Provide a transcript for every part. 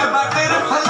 मैं बातें फला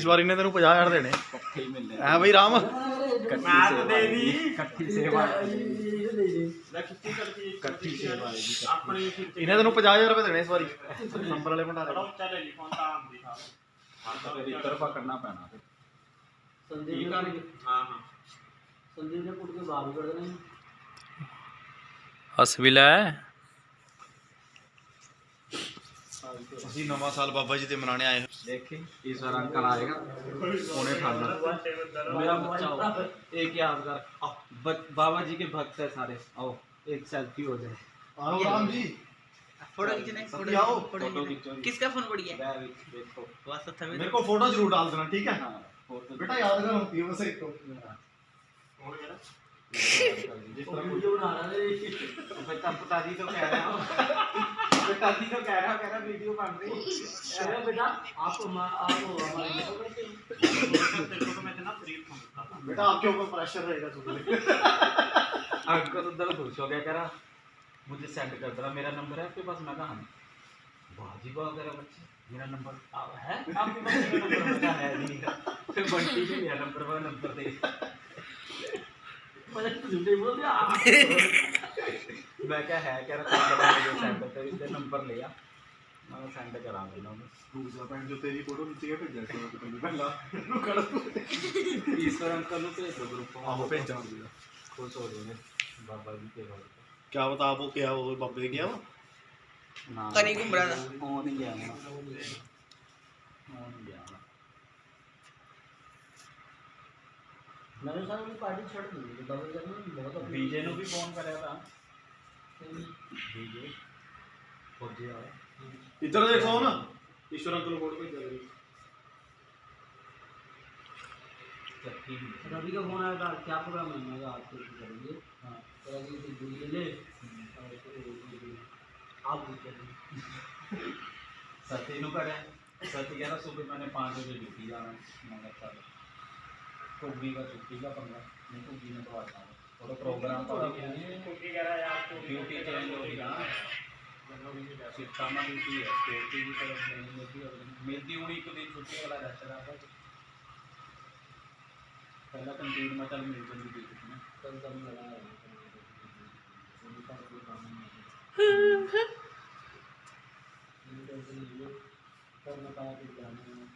ਤੋਂ ਇਕੱਠੀ ਇਸ ਵਾਰੀ ਨੇ ਤੈਨੂੰ 50000 ਦੇਣੇ। ਇਕੱਠੇ ਹੀ ਮਿਲਨੇ ਐ ਬਈ ਰਾਮ? ਇਕੱਠੀ ਸੇਵਾ ਦੀ ਇਕੱਠੀ ਸੇਵਾ ਇਕੱਠੀ ਸੇਵਾ ਦੀ ਇਹਨੇ ਤੈਨੂੰ 50000 ਰੁਪਏ ਦੇਣੇ ਇਸ ਵਾਰੀ। ਨੰਬਰ ਵਾਲੇ ਭੰਡਾਰੇ। ਫਿਰ ਇੱਕ ਤਰਫਾ ਕਰਨਾ ਪੈਣਾ ਫਿਰ। ਸੰਦੀਪ ਨੇ ਸੰਦੀਪ ਨੇ ਕੁੱਟ ਕੇ ਬਾਹਰ ਕੱਢ ਦੇਣਾ ਹੱਸ ਵੀ ਲੈ ਅਸੀਂ ਨਵਾਂ ਸਾਲ ਬਾਬਾ ਜੀ ਦੇ ਮਨਾਣੇ ਆਏ ਹੋਏ। देखिए इस बार अंकल आएगा उन्हें ठाना मेरा बच्चा हो एक यादगार आओ, ब- बाबा जी के भक्त है सारे आओ एक सेल्फी हो जाए ਆਓ ਰਾਮ ਜੀ फोटो खींचने फोटो आओ, फोटो फोटो खींचने। खींचो किसका फोन बढ़िया है मैं भी देखो बस अच्छा मेरे को फोटो जरूर डाल देना ठीक है हाँ फोटो बेटा यादगार होती है बस एक तो जिस तरह ਵੀਡੀਓ ਬਣਾ ਰਹੇ बेटा पिताजी तो कह रहा हूँ पिताजी तो कह रहा कह रहा वीडियो बन रही अरे बेटा आप हमा- आप हमारे तो करते हैं। बेटा आपके ऊपर प्रेशर रहेगा थोड़ा अंकल उधर खुश हो गया, कह रहा, मुझे सेंड कर देना मेरा नंबर है आपके पास? मैं कहा हाँ। वाह जी वाह कह रहा बच्चे, मेरा नंबर है? आपके पास मेरा नंबर मैं है नहीं फिर बंटी ने लिया नंबर मैं नंबर दे। मैंने झूठे बोल दिया ਮੈਂ ਕਿਹਾ ਹੈ ਕਿ ਰਕਮ ਸੈਂਡ ਤੇ ਵੀ ਤੇ ਨੰਬਰ ਲਿਆ ਮੈਂ ਸੈਂਡ ਕਰਾਂ ਦਿੰਦਾ ਉਹਨੂੰ ਦੂਜਾ ਪੈਂਟ ਜੋ ਤੇਰੀ ਫੋਟੋ ਖਿੱਚ ਕੇ ਭੇਜਿਆ ਸੀ? ਮੈਂ ਤੈਨੂੰ ਪਹਿਲਾਂ। ਨੂੰ ਕੜ ਤੂੰ। ਈਸ਼ਵਰ ਅੰਕਲ ਨੂੰ ਭੇਜ ਦੋ ਗਰੁੱਪ ਆਹੋ ਭੇਜਾਂਗੇ ਖੁਸ਼ ਹੋ ਜਾਓਗੇ ਬਾਬਾ ਜੀ ਤੇ ਬਾਬਾ ਕਿਆ ਬਤਾ ਆਪੋ ਕਿਆ ਹੋ ਬਾਬੇ ਦੇ ਗਿਆ ਨਾ ਕਨੀ ਘੁੰਮਰਾ ਦਾ ਉਹ ਨਹੀਂ ਗਿਆ ਮੈਂ ਮੈਨੂੰ ਸਾਨੂੰ ਪਾਰਟੀ ਛੱਡ ਦਿੱਤੀ ਬਾਬਾ ਜੀ ਨੂੰ ਬਹੁਤ ਬੀਜੇ ਨੂੰ ਵੀ ਫੋਨ ਕਰਿਆ ਤਾਂ। इधर देखो ना ईश्वर अंकल बोर्ड पे चल रही रवि का फ़ोन आया था क्या प्रोग्राम है? मैं आज तो कर कुछ हाँ तो रवि से जुड़ ले। आप भी कुछ करेंगे सत्य नु करें। सत्य कह रहा सुबह मैंने 5 बजे ड्यूटी जाना है। मैंने कहा तो का छुट्टी का पंगा। नहीं तो जी ने तो आ तो प्रोग्राम के लिए ड्यूटी चेंज होगी ना शिक्षा में ड्यूटी है सिक्योरिटी की तरफ़ नहीं मिलती मिलती उड़ी को दिन छुट्टी वाला रहता रहा पहला कंप्यूटर में चल मिल जाती थी कितने कल कम लगा है करना था कि जाने